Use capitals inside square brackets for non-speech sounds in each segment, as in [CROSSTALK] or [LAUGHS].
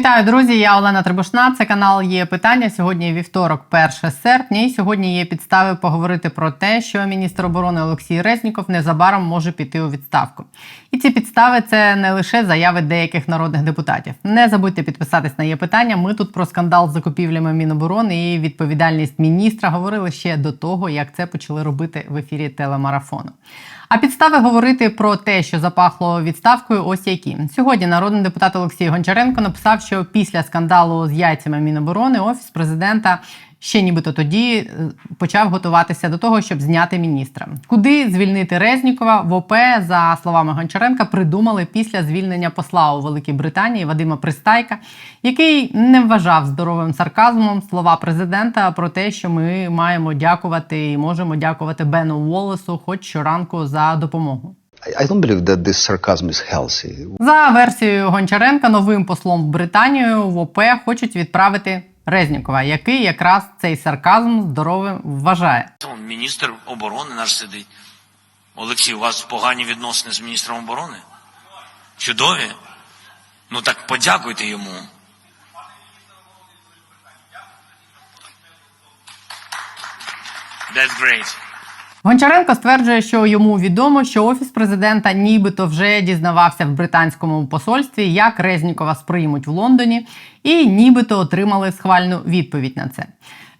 Вітаю, друзі! Я Олена Трибушна. Це канал є питання. Сьогодні вівторок, 1 серпня. І сьогодні є підстави поговорити про те, що міністр оборони Олексій Резніков незабаром може піти у відставку. І ці підстави це не лише заяви деяких народних депутатів. Не забудьте підписатись на є питання. Ми тут про скандал з закупівлями Міноборони і відповідальність міністра говорили ще до того, як це почали робити в ефірі телемарафону. А підстави говорити про те, що запахло відставкою, ось які сьогодні. Народний депутат Олексій Гончаренко написав, що після скандалу з яйцями Міноборони офіс президента. Ще нібито тоді е, почав готуватися до того, щоб зняти міністра. Куди звільнити Резнікова в ОП, за словами Гончаренка, придумали після звільнення посла у Великій Британії Вадима Пристайка, який не вважав здоровим сарказмом слова президента про те, що ми маємо дякувати і можемо дякувати Бену Уоллесу хоч щоранку за допомогу. I- I don't believe that this sarcasm is healthy. За версією Гончаренка, новим послом в Британію в ОП хочуть відправити Резнікова, який якраз цей сарказм здоровим вважає. Міністр оборони наш сидить. Олексій, у вас погані відносини з міністром оборони? Чудові? Ну так подякуйте йому. That's great. Гончаренко стверджує, що йому відомо, що офіс президента нібито вже дізнавався в британському посольстві, як Резнікова сприймуть в Лондоні, і нібито отримали схвальну відповідь на це.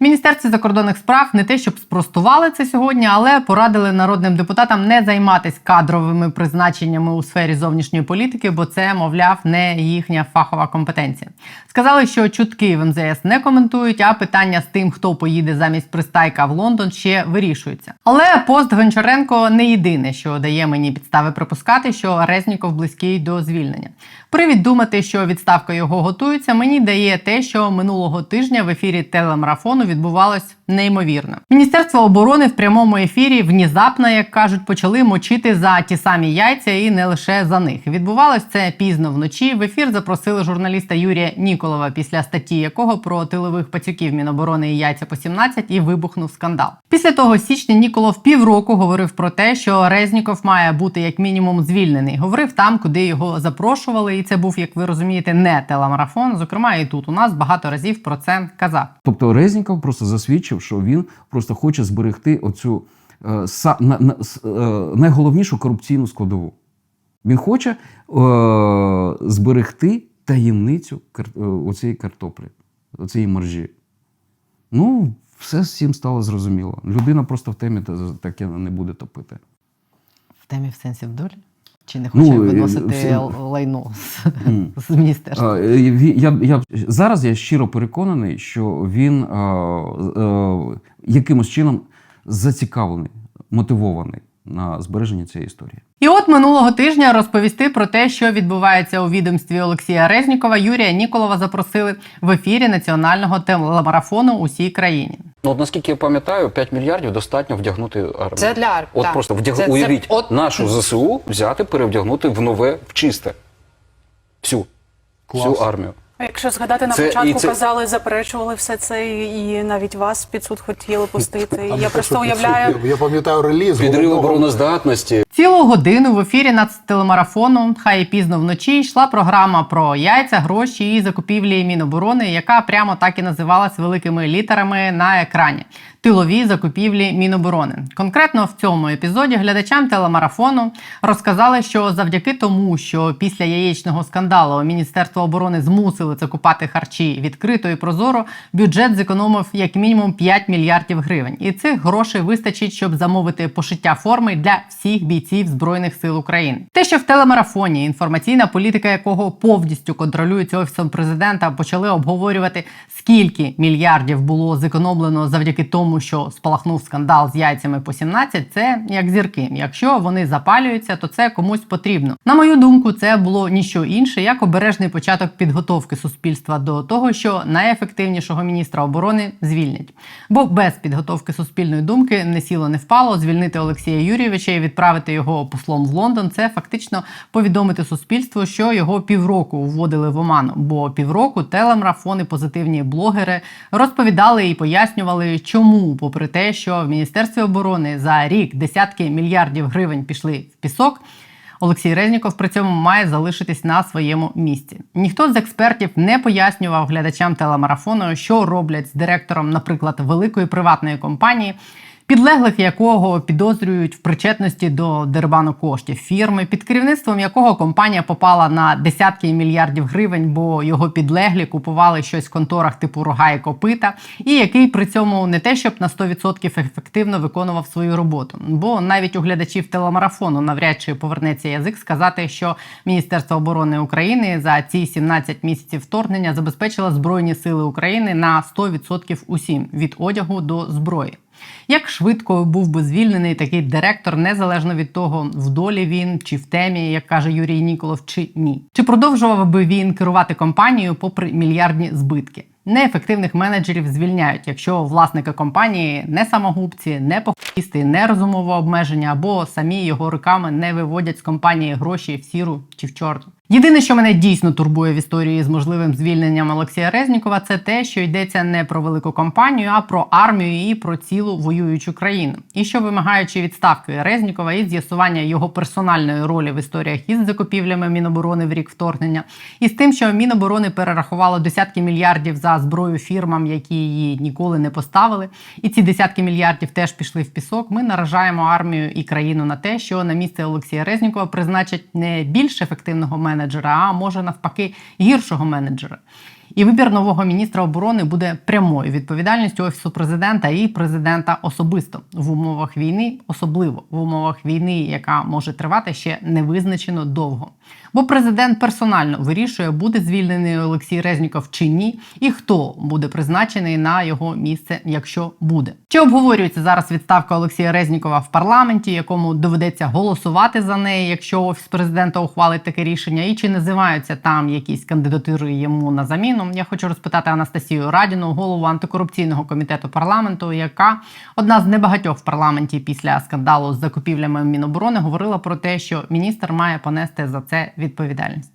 В Міністерстві закордонних справ не те, щоб спростували це сьогодні, але порадили народним депутатам не займатися кадровими призначеннями у сфері зовнішньої політики, бо це, мовляв, не їхня фахова компетенція. Сказали, що чутки в МЗС не коментують, а питання з тим, хто поїде замість пристайка в Лондон, ще вирішується. Але пост Гончаренко не єдине, що дає мені підстави припускати, що Резніков близький до звільнення. Привід думати, що відставка його готується, мені дає те, що минулого тижня в ефірі телемарафону відбувалось неймовірно. Міністерство оборони в прямому ефірі внезапно, як кажуть, почали мочити за ті самі яйця і не лише за них. Відбувалось це пізно вночі. В ефір запросили журналіста Юрія Ніколова, після статті якого про тилових пацюків Міноборони і яйця по 17 і вибухнув скандал. Після того січня Ніколов півроку говорив про те, що Резніков має бути як мінімум звільнений. Говорив там, куди його запрошували, і це був, як ви розумієте, не телемарафон. Зокрема, і тут у нас багато разів про це казав. Тобто Резніков просто засвідчив, що він просто хоче зберегти оцю е, са, на, на, е, найголовнішу корупційну складову. Він хоче е, зберегти таємницю е, оцієї картоплі, оцієї маржі. Ну, все цим стало зрозуміло. Людина просто в темі таке не буде топити. В темі в сенсі в долі? Чи не Ну, хоче е, виносити всі- лайно з, з міністерства? Е, Я, я, зараз я щиро переконаний, що він а, а, якимось чином зацікавлений, мотивований на збереження цієї історії. І от минулого тижня розповісти про те, що відбувається у відомстві Олексія Резнікова, Юрія Ніколова запросили в ефірі національного телемарафону усій країні. Ну, от наскільки я пам'ятаю, 5 мільярдів достатньо вдягнути армію. Це для армії, От так. просто вдяг... Це- це от- нашу ЗСУ взяти, перевдягнути в нове, в чисте. Всю. Всю армію. Якщо згадати на Це- початку, це- казали, заперечували все це, і і навіть вас під суд хотіли пустити. Я просто уявляю. Я, пам'ятаю реліз. Підрив обороноздатності. Цілу годину в ефірі нацтелемарафону, хай і пізно вночі, йшла програма про яйця, гроші і закупівлі Міноборони, яка прямо так і називалась великими літерами на екрані. Тилові закупівлі Міноборони. Конкретно в цьому епізоді глядачам телемарафону розказали, що завдяки тому, що після яєчного скандалу Міністерство оборони змусили закупати харчі відкрито і прозоро, бюджет зекономив як мінімум 5 мільярдів гривень. І цих грошей вистачить, щоб замовити пошиття форми для всіх бійців збройних сил України. Те, що в телемарафоні інформаційна політика, якого повністю контролюється офісом президента, почали обговорювати, скільки мільярдів було зекономлено завдяки тому, що спалахнув скандал з яйцями по 17, це як зірки. Якщо вони запалюються, то це комусь потрібно. На мою думку, це було ніщо інше, як обережний початок підготовки суспільства до того, що найефективнішого міністра оборони звільнять. Бо без підготовки суспільної думки не сіло, не впало. Звільнити Олексія Юрійовича і відправити його послом в Лондон. Це фактично повідомити суспільству, що його півроку вводили в оману. Бо півроку телемарафони, позитивні блогери розповідали і пояснювали, чому, попри те, що в міністерстві оборони за рік десятки мільярдів гривень пішли в пісок. Олексій Резніков при цьому має залишитись на своєму місці. Ніхто з експертів не пояснював глядачам телемарафону, що роблять з директором, наприклад, великої приватної компанії підлеглих якого підозрюють в причетності до дербану коштів фірми, під керівництвом якого компанія попала на десятки мільярдів гривень, бо його підлеглі купували щось в конторах типу рога і копита, і який при цьому не те, щоб на 100% ефективно виконував свою роботу. Бо навіть у глядачів телемарафону навряд чи повернеться язик сказати, що Міністерство оборони України за ці 17 місяців вторгнення забезпечило збройні сили України на 100% усім від одягу до зброї. Як швидко був би звільнений такий директор, незалежно від того, в долі він чи в темі, як каже Юрій Ніколов, чи ні? Чи продовжував би він керувати компанією попри мільярдні збитки? Неефективних менеджерів звільняють, якщо власники компанії не самогубці, не похисти, не розумове обмеження або самі його руками не виводять з компанії гроші в сіру чи в чорну. Єдине, що мене дійсно турбує в історії з можливим звільненням Олексія Резнікова, це те, що йдеться не про велику компанію, а про армію і про цілу воюючу країну. І що вимагаючи відставки Резнікова і з'ясування його персональної ролі в історіях із закупівлями Міноборони в рік вторгнення, і з тим, що Міноборони перерахувало десятки мільярдів за зброю фірмам, які її ніколи не поставили, і ці десятки мільярдів теж пішли в пісок. Ми наражаємо армію і країну на те, що на місце Олексія Резнікова призначать не більш ефективного менеджера, а може навпаки гіршого менеджера. І вибір нового міністра оборони буде прямою відповідальністю офісу президента і президента особисто в умовах війни, особливо в умовах війни, яка може тривати ще невизначено довго. Бо президент персонально вирішує, буде звільнений Олексій Резніков чи ні, і хто буде призначений на його місце, якщо буде. Чи обговорюється зараз відставка Олексія Резнікова в парламенті, якому доведеться голосувати за неї, якщо офіс президента ухвалить таке рішення, і чи називаються там якісь кандидатури йому на заміну? Я хочу розпитати Анастасію Радіну, голову антикорупційного комітету парламенту, яка одна з небагатьох в парламенті після скандалу з закупівлями Міноборони говорила про те, що міністр має понести за це відповідальність.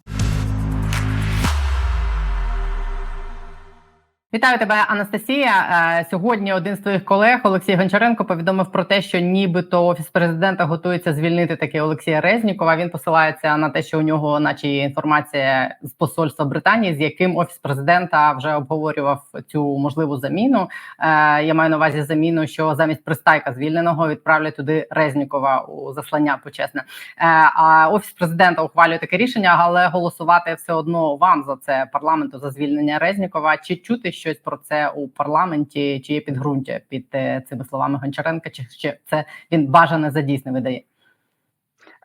Вітаю тебе, Анастасія. Е, Сьогодні один з твоїх колег Олексій Гончаренко повідомив про те, що нібито офіс президента готується звільнити таки Олексія Резнікова. Він посилається на те, що у нього, наче є інформація з посольства Британії, з яким офіс президента вже обговорював цю можливу заміну. Е, Я маю на увазі заміну, що замість пристайка звільненого відправлять туди Резнікова у заслання почесне. Е, А офіс президента ухвалює таке рішення, але голосувати все одно вам за це парламенту за звільнення Резнікова. Чи чути щось про це у парламенті? Чи є підґрунтя під е, цими словами Гончаренка? Чи ще це він бажане за дійсне видає?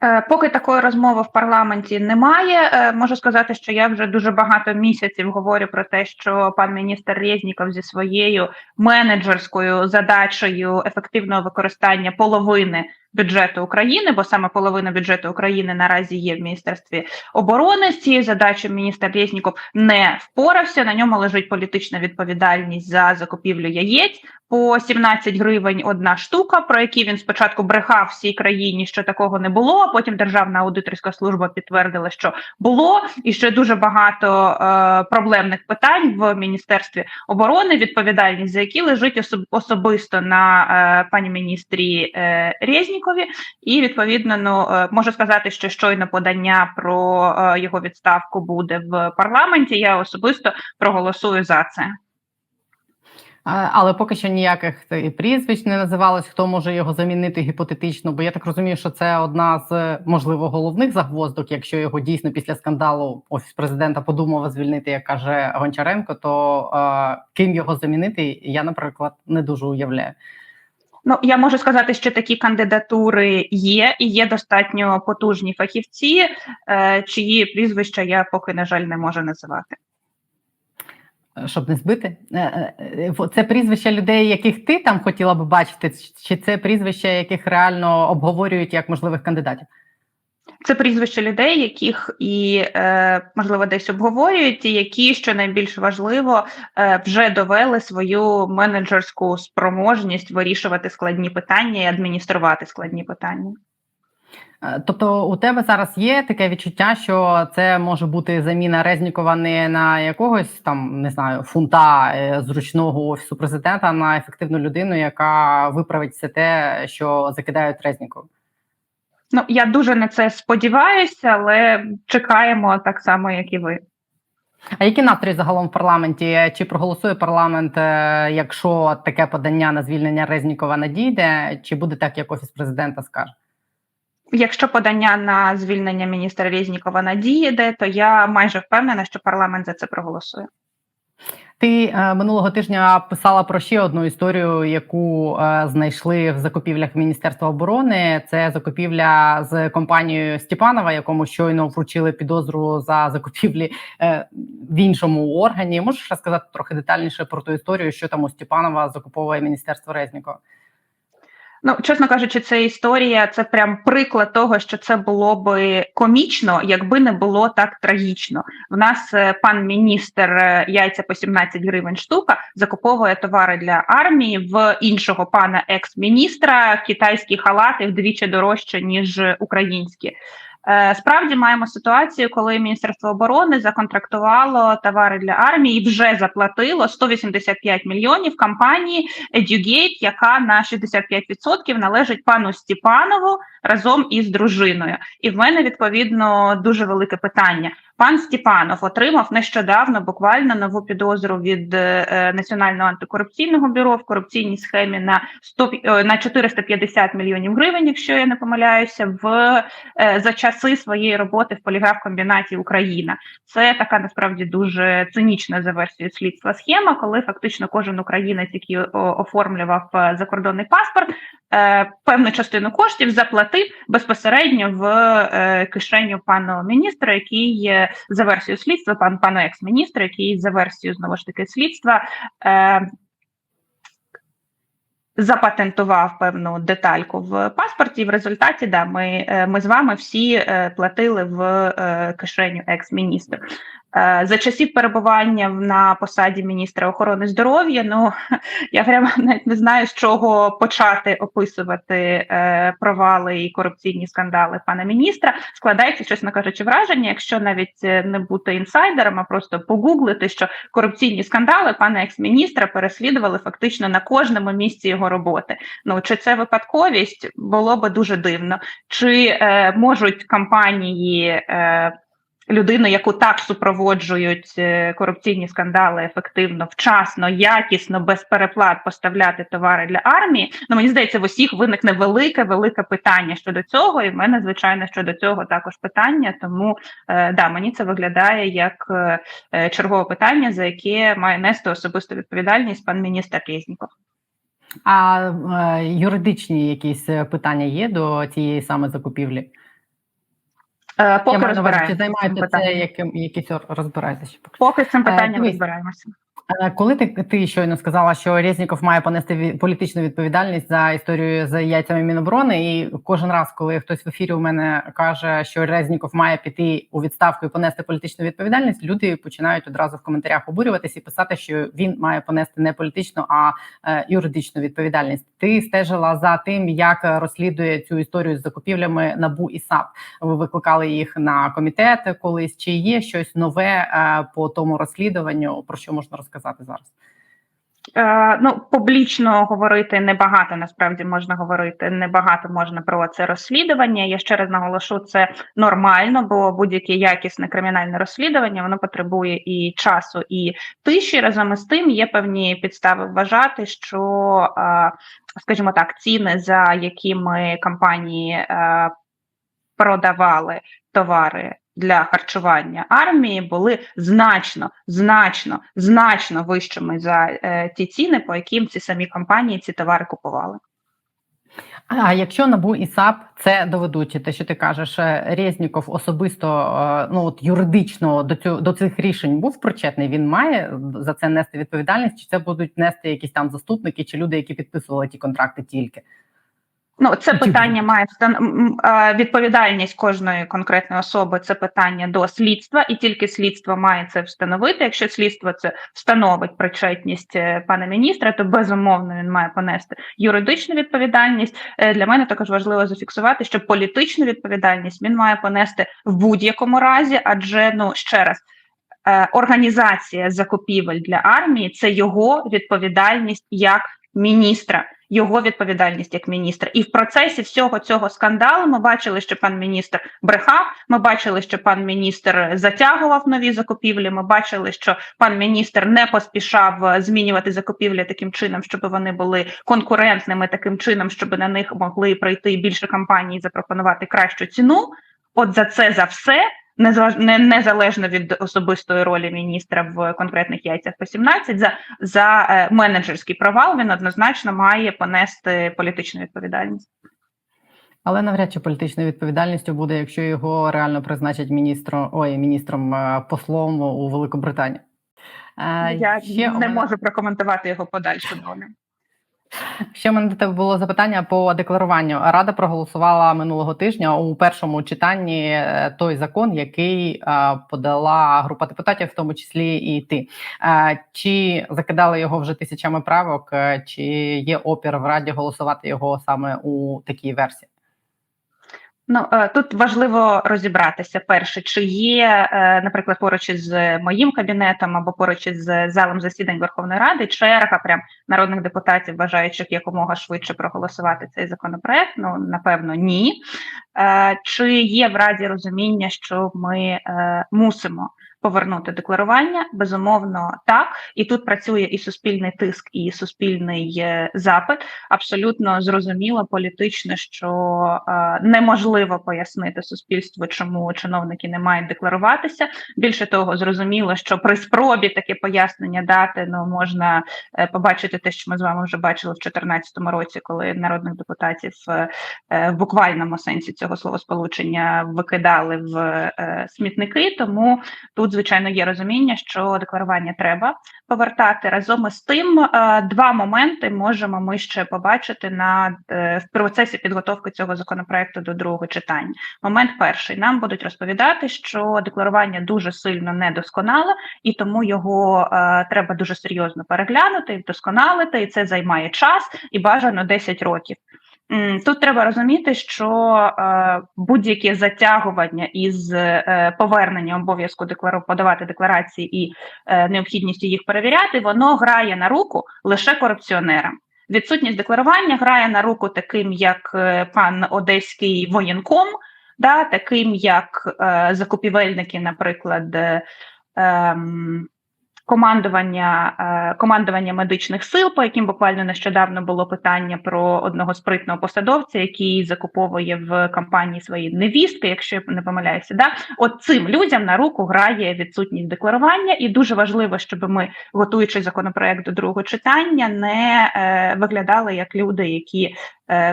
Е, Поки такої розмови в парламенті немає, е, можу сказати, що я вже дуже багато місяців говорю про те, що пан міністр Резніков зі своєю менеджерською задачею ефективного використання половини бюджету України, бо саме половина бюджету України наразі є в міністерстві оборони. З цією задачею міністр Резніков не впорався. На ньому лежить політична відповідальність за закупівлю яєць по 17 гривень одна штука, про які він спочатку брехав всій країні, що такого не було. А потім Державна аудиторська служба підтвердила, що було, і ще дуже багато е, проблемних питань в міністерстві оборони, відповідальність за які лежить особ- особисто на е, пані міністрі е, Резнікові. І відповідно, ну е, можу сказати, що щойно подання про е, його відставку буде в парламенті. Я особисто проголосую за це. Але поки що ніяких е, прізвищ не називалось, хто може його замінити гіпотетично. Бо я так розумію, що це одна з можливо головних загвоздок. Якщо його дійсно після скандалу офіс президента подумав звільнити, як каже Гончаренко, то е, ким його замінити, я, наприклад, не дуже уявляю. Ну, я можу сказати, що такі кандидатури є, і є достатньо потужні фахівці, е, чиї прізвища я поки, на жаль, не можу називати. Е, Щоб не збити, Е, е, це прізвища людей, яких ти там хотіла би бачити, чи це прізвища, яких реально обговорюють як можливих кандидатів? Це прізвища людей, яких і можливо десь обговорюють, і які, що найбільш важливо, вже довели свою менеджерську спроможність вирішувати складні питання і адмініструвати складні питання. Е, Тобто у тебе зараз є таке відчуття, що це може бути заміна Резнікова не на якогось там не знаю фунта е, зручного офісу президента, а на ефективну людину, яка виправить все те, що закидають Резнікову. Ну я дуже на це сподіваюся, але чекаємо так само, як і ви. А які настрої загалом в парламенті? Чи проголосує парламент, е, якщо таке подання на звільнення Резнікова надійде? Чи буде так, як офіс президента скаже? Якщо подання на звільнення міністра Резнікова надійде, то я майже впевнена, що парламент за це проголосує. Ти е, минулого тижня писала про ще одну історію, яку е, знайшли в закупівлях Міністерства оборони. Це закупівля з компанією Степанова, якому щойно вручили підозру за закупівлі е, в іншому органі. Можеш розказати трохи детальніше про ту історію, що там у Степанова закуповує міністерство Резнікова? Ну, чесно кажучи, це історія, це прям приклад того, що це було би комічно, якби не було так трагічно. В нас е, пан міністр е, яйця по 17 гривень штука закуповує товари для армії в іншого пана екс-міністра китайські халати вдвічі дорожче ніж українські. Е, Справді маємо ситуацію, коли Міністерство оборони законтрактувало товари для армії і вже заплатило 185 мільйонів компанії Edugate, яка на 65% належить пану Степанову разом із дружиною. І в мене відповідно дуже велике питання. Пан Степанов отримав нещодавно буквально нову підозру від е, Національного антикорупційного бюро в корупційній схемі на 100, е, на 450 мільйонів гривень, якщо я не помиляюся, в е, за часи своєї роботи в поліграфкомбінаті Україна. Це така насправді дуже цинічна за версією слідства схема, коли фактично кожен українець, який оформлював е, закордонний паспорт, е, певну частину коштів заплатив безпосередньо в е, кишеню пану міністра, який е, за версією слідства, пан пану екс-міністра, який за версією знову ж таки слідства. Е, Запатентував певну детальку в паспорті. і В результаті да ми, е, ми з вами всі е, платили в е, кишеню екс-міністра. Е, За часів перебування на посаді міністра охорони здоров'я. Ну [LAUGHS] я прямо навіть не знаю з чого почати описувати е, провали і корупційні скандали пана міністра. Складається, чесно кажучи, враження, якщо навіть е, не бути інсайдером, а просто погуглити, що корупційні скандали пана екс-міністра переслідували фактично на кожному місці його роботи. Ну чи це випадковість було би дуже дивно, чи е, можуть компанії. Е, людину, яку так супроводжують е, корупційні скандали ефективно, вчасно, якісно, без переплат поставляти товари для армії. Ну мені здається, в усіх виникне велике, велике питання щодо цього. І в мене, звичайно, щодо цього також питання. Тому е, да, мені це виглядає як е, е, чергове питання, за яке має нести особисту відповідальність пан міністр Резніков. А е, юридичні якісь е, питання є до цієї саме закупівлі? Е, Поки розбираємося. з займаєте це яким якісь розбираєтеся? Поки з цим питанням розбираємося. Е, Коли ти, ти щойно сказала, що Резніков має понести політичну відповідальність за історію з яйцями Міноборони, і кожен раз, коли хтось в ефірі у мене каже, що Резніков має піти у відставку і понести політичну відповідальність, люди починають одразу в коментарях обурюватися і писати, що він має понести не політичну, а е, юридичну відповідальність. Ти стежила за тим, як розслідує цю історію з закупівлями НАБУ і САП. Ви викликали їх на комітет колись. Чи є щось нове е, по тому розслідуванню? Про що можна розказати зараз? Е, ну, публічно говорити небагато, насправді можна говорити, небагато можна про це розслідування. Я ще раз наголошу, це нормально, бо будь-яке якісне кримінальне розслідування воно потребує і часу, і тиші. Разом із тим є певні підстави вважати, що, е, скажімо так, ціни, за якими компанії е, продавали товари для харчування армії були значно, значно, значно вищими за е, ті ціни, по яким ці самі компанії ці товари купували. А якщо НАБУ і САП це доведуть, те, що ти кажеш, е, Резніков особисто е, ну от юридично до цього до цих рішень був причетний. Він має за це нести відповідальність, чи це будуть нести якісь там заступники, чи люди, які підписували ті контракти тільки? Ну, це питання має відповідальність кожної конкретної особи. Це питання до слідства, і тільки слідство має це встановити. Якщо слідство це встановить причетність е, пана міністра, то безумовно він має понести юридичну відповідальність. Е, Для мене також важливо зафіксувати, що політичну відповідальність він має понести в будь-якому разі, адже ну ще раз. е, Організація закупівель для армії це його відповідальність як міністра. Його відповідальність як міністра. І в процесі всього цього скандалу ми бачили, що пан міністр брехав. Ми бачили, що пан міністр затягував нові закупівлі. Ми бачили, що пан міністр не поспішав е, змінювати закупівлі таким чином, щоб вони були конкурентними, таким чином, щоб на них могли прийти більше компаній і запропонувати кращу ціну. От за це за все. Незалеж- Незалежно від особистої ролі міністра в конкретних яйцях по 17, за, за е, менеджерський провал він однозначно має понести політичну відповідальність. Але навряд чи політичною відповідальністю буде, якщо його реально призначать міністром ой, міністром е, послом у Великобританії. Е, Я ще не мене- можу прокоментувати його подальшу долю. Ще в мене до тебе було запитання по декларуванню. Рада проголосувала минулого тижня у першому читанні е, той закон, який е, подала група депутатів, в тому числі і ти. Е, Чи закидали його вже тисячами правок, чи є опір в раді голосувати його саме у такій версії? Ну е, тут важливо розібратися перше, чи є, е, наприклад, поруч із моїм кабінетом або поруч із залом засідань Верховної Ради черга прям народних депутатів, бажаючих якомога швидше проголосувати цей законопроект. Ну напевно, ні. Е, Чи є в раді розуміння, що ми мусимо повернути декларування? Безумовно, так. І тут працює і суспільний тиск, і суспільний е, запит абсолютно зрозуміло політично, що е, неможливо пояснити суспільству, чому чиновники не мають декларуватися. Більше того, зрозуміло, що при спробі таке пояснення дати ну можна е, побачити те, що ми з вами вже бачили в 2014 році, коли народних депутатів в буквальному сенсі цього словосполучення викидали в смітники. Тому тут, звичайно, є розуміння, що декларування треба повертати разом із тим. е, Два моменти можемо ми ще побачити на е, в процесі підготовки цього законопроекту до другого читання. Момент перший нам будуть розповідати, що декларування дуже сильно недосконале, і тому його е, треба дуже серйозно переглянути, вдосконалити, і це займає час і бажано 10 років. Тут треба розуміти, що е, будь-яке затягування із е, поверненням обов'язку деклару подавати декларації і е, необхідністю їх перевіряти, воно грає на руку лише корупціонерам. Відсутність декларування грає на руку таким, як е, пан одеський воєнком, да, таким як е, закупівельники, наприклад, е, ем, командування, е, командування медичних сил, по яким буквально нещодавно було питання про одного спритного посадовця, який закуповує в компанії свої невістки, якщо я не помиляюся. Да? От цим людям на руку грає відсутність декларування, і дуже важливо, щоб ми, готуючи законопроект до другого читання, не е, виглядали як люди, які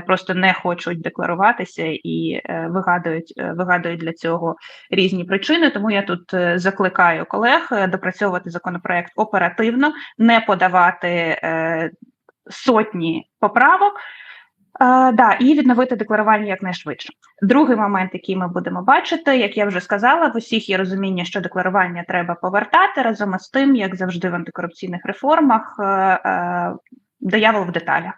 просто не хочуть декларуватися і е, вигадують, е, вигадують для цього різні причини. Тому я тут е, закликаю колег е, допрацьовувати законопроект оперативно, не подавати е, сотні поправок. Е, да, і відновити декларування якнайшвидше. Другий момент, який ми будемо бачити, як я вже сказала, в усіх є розуміння, що декларування треба повертати разом із тим, як завжди в антикорупційних реформах, е, е, диявол в деталях.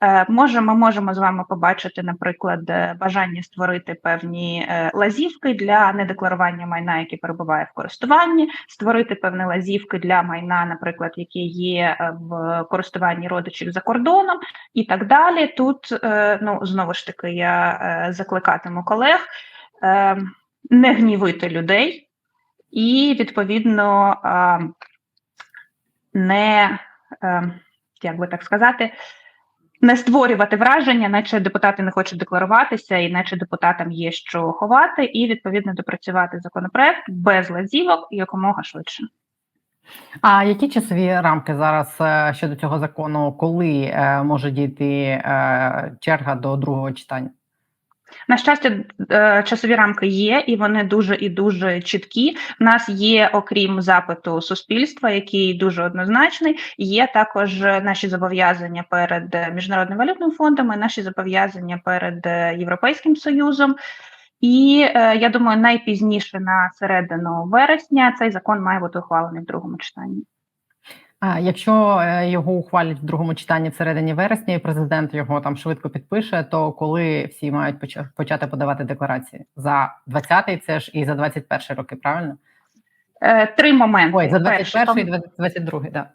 Е, Може, ми можемо з вами побачити, наприклад, е, бажання створити певні е, лазівки для недекларування майна, яке перебуває в користуванні, створити певні лазівки для майна, наприклад, яке є в користуванні родичів за кордоном, і так далі. Тут ну знову ж таки я закликатиму колег не гнівити людей і відповідно не як би так сказати. Не створювати враження, наче депутати не хочуть декларуватися, і наче депутатам є що ховати, і відповідно допрацювати законопроект без лазівок якомога швидше. А які часові рамки зараз е, щодо цього закону, коли е, може дійти е, черга до другого читання? На щастя, е, часові рамки є, і вони дуже і дуже чіткі. У нас є, окрім запиту суспільства, який дуже однозначний. Є також наші зобов'язання перед міжнародним валютним фондом, і наші зобов'язання перед е, Європейським Союзом. І е, я думаю, найпізніше на середину вересня цей закон має бути ухвалений в другому читанні. А якщо е, його ухвалять в другому читанні всередині вересня, і президент його там швидко підпише, то коли всі мають поча- почати подавати декларації за 20-й, це ж і за 21-й роки, правильно? Е, Три моменти. Ой, за Перше, 21-й і 22-й, да.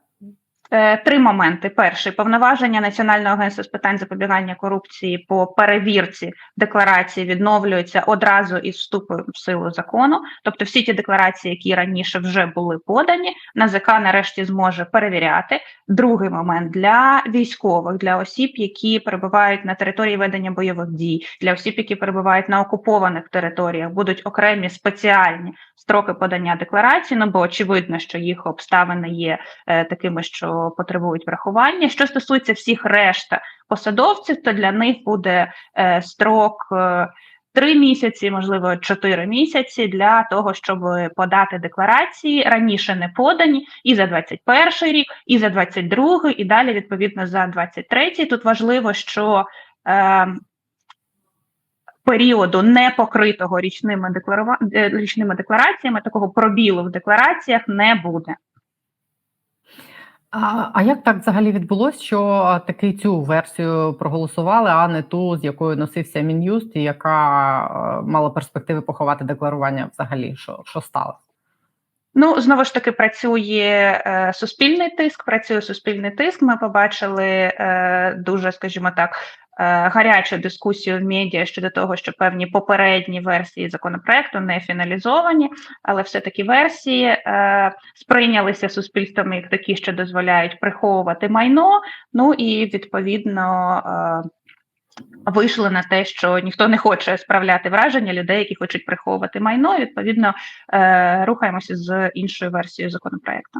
Е, Три моменти. Перший повноваження Національного агентства з питань запобігання корупції по перевірці декларації відновлюються одразу із вступом в силу закону. Тобто, всі ті декларації, які раніше вже були подані, НАЗК нарешті зможе перевіряти. Другий момент для військових, для осіб, які перебувають на території ведення бойових дій, для осіб, які перебувають на окупованих територіях, будуть окремі спеціальні строки подання декларацій. Ну бо очевидно, що їх обставини є е, такими, що потребують врахування. Що стосується всіх решта посадовців, то для них буде е, строк. Е, Три місяці, можливо, чотири місяці для того, щоб подати декларації раніше не подані і за 21 рік, і за 22, і далі відповідно за 23. Тут важливо, що е, періоду не покритого річними е, річними деклараціями, такого пробілу в деклараціях не буде. А, а як так взагалі відбулося, що таки цю версію проголосували, а не ту, з якою носився Мін'юст, і яка мала перспективи поховати декларування взагалі? Що, що сталося? Ну, знову ж таки, працює е, суспільний тиск. Працює суспільний тиск. Ми побачили е, дуже, скажімо так, е, гарячу дискусію в медіа щодо того, що певні попередні версії законопроекту не фіналізовані, але все-таки версії е, сприйнялися суспільством як такі, що дозволяють приховувати майно. Ну і відповідно. Е, Вийшли на те, що ніхто не хоче справляти враження людей, які хочуть приховувати майно. Відповідно, е, рухаємося з іншою версією законопроекту.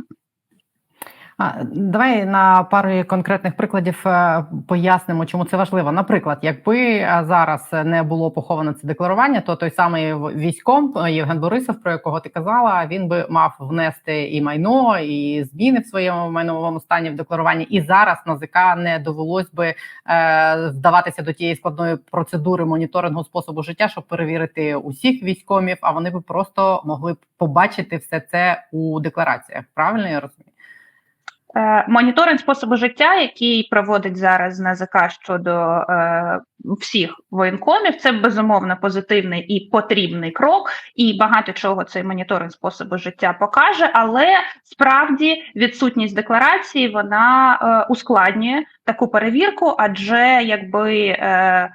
Давай на пару конкретних прикладів е, пояснимо, чому це важливо. Наприклад, якби е, зараз не було поховано це декларування, то той самий військом е, Євген Борисов, про якого ти казала, він би мав внести і майно, і зміни в своєму майновому стані в декларуванні. І зараз НАЗК не довелось би вдаватися до тієї складної процедури моніторингу способу життя, щоб перевірити усіх військомів. А вони би просто могли побачити все це у деклараціях. Правильно я розумію? Е, Моніторинг способу життя, який проводить зараз НАЗК щодо е, всіх воєнкомів, це безумовно позитивний і потрібний крок, і багато чого цей моніторинг способу життя покаже. Але справді відсутність декларації вона е, ускладнює таку перевірку, адже якби. Е,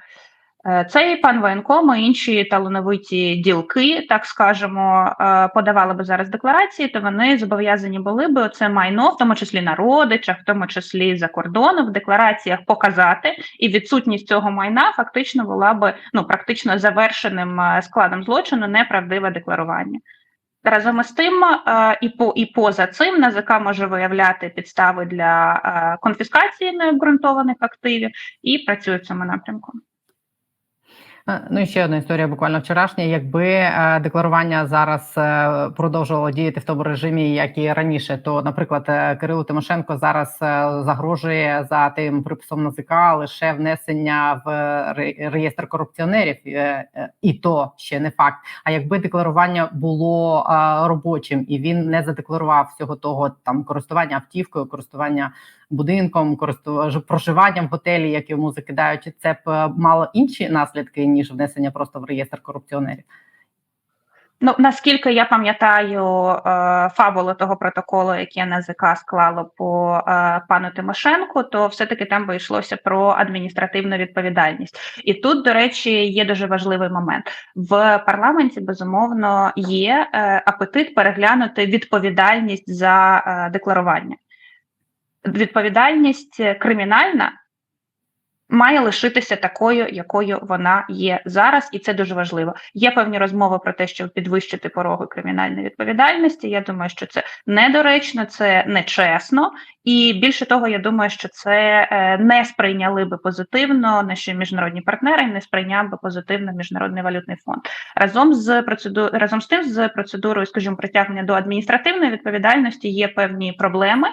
Цей пан воєнком і інші талановиті ділки, так скажемо, е, подавали би зараз декларації, то вони зобов'язані були би оце майно, в тому числі на родичах, в тому числі за кордоном, в деклараціях показати, і відсутність цього майна фактично була би ну практично завершеним е, складом злочину неправдиве декларування. Разом із тим, е, і по і поза цим НАЗК може виявляти підстави для е, конфіскації необґрунтованих активів і працює в цьому напрямку. Ну і ще одна історія, буквально вчорашня. Якби е, декларування зараз е, продовжувало діяти в тому режимі, як і раніше, то, наприклад, е, Кирилу Тимошенко зараз загрожує за тим приписом НАЗК лише внесення в ре- реєстр корупціонерів, і то ще не факт. А якби декларування було робочим і він не задекларував всього того там користування автівкою, користування будинком, користу... проживанням в готелі, як йому закидають, це б е, мало інші наслідки ніж внесення просто в реєстр корупціонерів. Ну наскільки я пам'ятаю е, фабулу того протоколу, яке НАЗК склало по е, пану Тимошенку, то все-таки там би йшлося про адміністративну відповідальність. І тут, до речі, є дуже важливий момент в парламенті. Безумовно, є е, апетит переглянути відповідальність за е, декларування. Відповідальність кримінальна має лишитися такою, якою вона є зараз, і це дуже важливо. Є певні розмови про те, щоб підвищити пороги кримінальної відповідальності. Я думаю, що це недоречно, це нечесно, і більше того, я думаю, що це е, не сприйняли би позитивно наші міжнародні партнери, не сприйняв би позитивно міжнародний валютний фонд. Разом з процеду... разом з тим, з процедурою, скажімо, притягнення до адміністративної відповідальності є певні проблеми.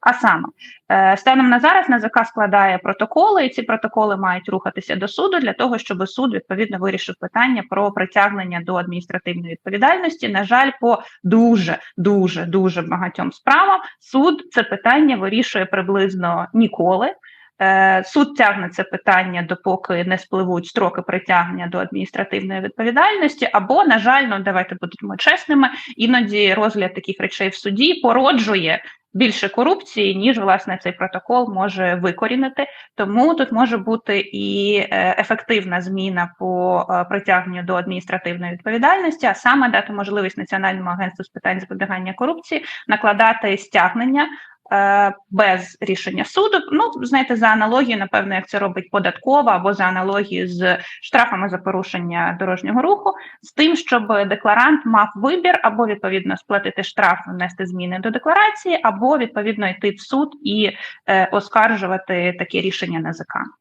А саме е, станом на зараз НАЗК складає протоколи, і ці протоколи мають рухатися до суду для того, щоб суд відповідно вирішив питання про притягнення до адміністративної відповідальності. На жаль, по дуже дуже дуже багатьом справам суд це питання вирішує приблизно ніколи. Е, Суд тягне це питання, допоки не спливуть строки притягнення до адміністративної відповідальності. Або, на жаль, ну давайте будемо чесними, іноді розгляд таких речей в суді породжує більше корупції, ніж власне цей протокол може викорінити. Тому тут може бути і е, ефективна зміна по е, притягненню до адміністративної відповідальності, а саме дати можливість Національному агентству з питань запобігання корупції накладати стягнення. Е, Без рішення суду, ну знаєте, за аналогією, напевно, як це робить податкова, або за аналогією з штрафами за порушення дорожнього руху, з тим, щоб декларант мав вибір або відповідно сплатити штраф, внести зміни до декларації, або відповідно йти в суд і е, оскаржувати таке рішення НАЗК.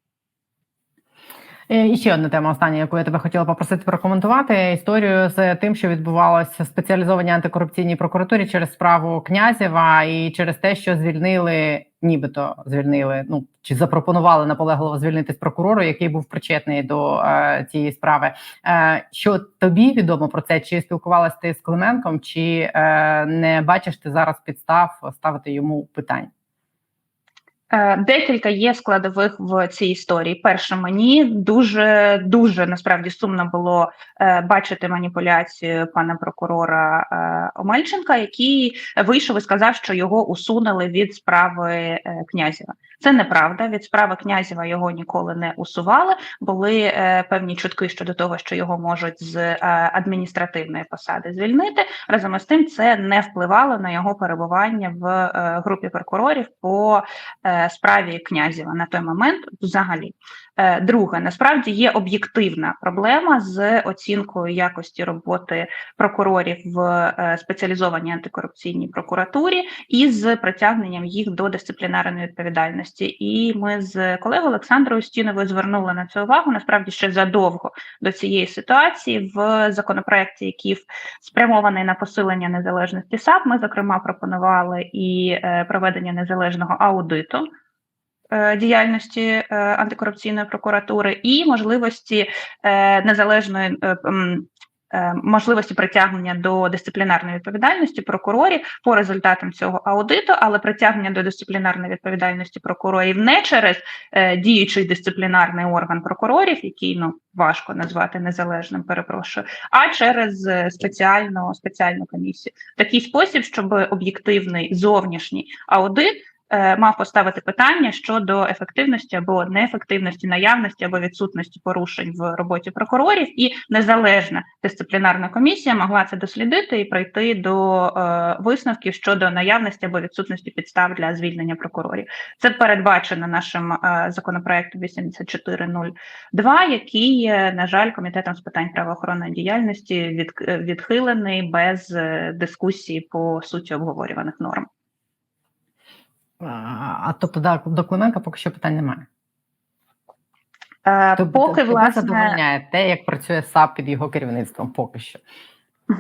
Е, І ще одна тема остання, яку я тебе хотіла попросити прокоментувати історію з тим, що відбувалося в спеціалізованій антикорупційній прокуратурі через справу Князєва і через те, що звільнили, нібито звільнили, ну чи запропонували наполегливо звільнити з прокурору, який був причетний до е, цієї справи. Е, що тобі відомо про це? Чи спілкувалась ти з Клименком, чи е, не бачиш ти зараз підстав ставити йому питань? Е, Декілька є складових в цій історії. Перше, мені дуже дуже насправді сумно було е, бачити маніпуляцію пана прокурора е, Омельченка, який вийшов і сказав, що його усунули від справи Князєва. Це неправда. Від справи Князєва його ніколи не усували. Були е, певні чутки щодо того, що його можуть з е, адміністративної посади звільнити. Разом із тим, це не впливало на його перебування в е, групі прокурорів по справі Князєва на той момент взагалі. Друге, насправді є об'єктивна проблема з оцінкою якості роботи прокурорів в спеціалізованій антикорупційній прокуратурі і з притягненням їх до дисциплінарної відповідальності. І ми з колегою Олександрою Стіновою звернули на це увагу насправді ще задовго до цієї ситуації в законопроекті, який спрямований на посилення незалежності САП. Ми зокрема пропонували і е, проведення незалежного аудиту е, діяльності е, антикорупційної прокуратури і можливості незалежної. Е, Можливості притягнення до дисциплінарної відповідальності прокурорів по результатам цього аудиту, але притягнення до дисциплінарної відповідальності прокурорів не через е, діючий дисциплінарний орган прокурорів, який ну важко назвати незалежним, перепрошую, а через е, спеціальну спеціальну комісію. Такий спосіб, щоб об'єктивний зовнішній аудит мав поставити питання щодо ефективності або неефективності, наявності або відсутності порушень в роботі прокурорів, і незалежна дисциплінарна комісія могла це дослідити і прийти до е, висновків щодо наявності або відсутності підстав для звільнення прокурорів. Це передбачено нашим е, законопроектом 8402, який, е, на жаль, комітетом з питань правоохоронної діяльності від, е, відхилений без е, дискусії по суті обговорюваних норм. А, тобто да, до Клименка поки що питань немає. Е, Тобто Поки тебе власне задовольняє те, як працює САП під його керівництвом, поки що. [LAUGHS]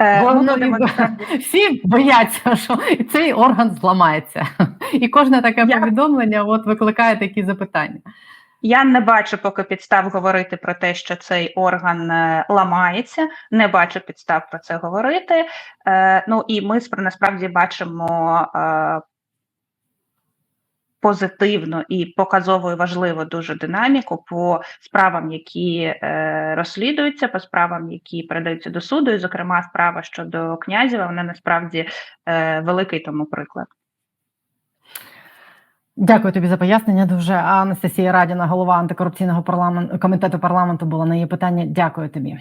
е, ну, всі бояться, що цей орган зламається. І кожне таке повідомлення от викликає такі запитання. Я не бачу поки підстав говорити про те, що цей орган е, ламається. Не бачу підстав про це говорити. Е, ну і ми насправді бачимо е, позитивну і показово і важливу дуже динаміку по справам, які е, розслідуються, по справам, які передаються до суду. І, зокрема, справа щодо князєва, вона насправді е, великий тому приклад. Дякую тобі за пояснення. Дуже Анастасія Радіна, голова антикорупційного парламенту комітету парламенту, була на її питання. Дякую тобі.